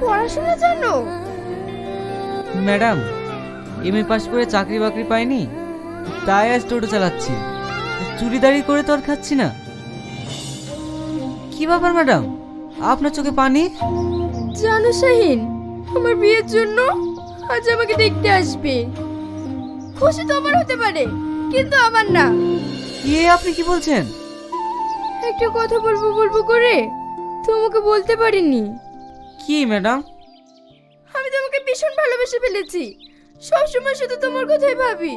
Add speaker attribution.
Speaker 1: পড়াশোনা জানো
Speaker 2: madam M A পাশ করে চাকরি বাকরি পাইনি তাই আজ টোটো চালাচ্ছি। চুরিদারি করে তো আর খাচ্ছি না। কি ব্যাপার ম্যাডাম? আপনার চোখে পানি?
Speaker 1: জানো শাহিন আমার বিয়ের জন্য আজ আমাকে দেখতে আসবে। খুশি তো আমার হতে পারে কিন্তু আমার না।
Speaker 2: এ আপনি কি বলছেন?
Speaker 1: একটা কথা বলব বলব করে তোমাকে বলতে পারিনি।
Speaker 2: কি ম্যাডাম?
Speaker 1: আমি তোমাকে ভীষণ ভালোবেসে ফেলেছি। সবসময় শুধু তোমার কথাই ভাবি।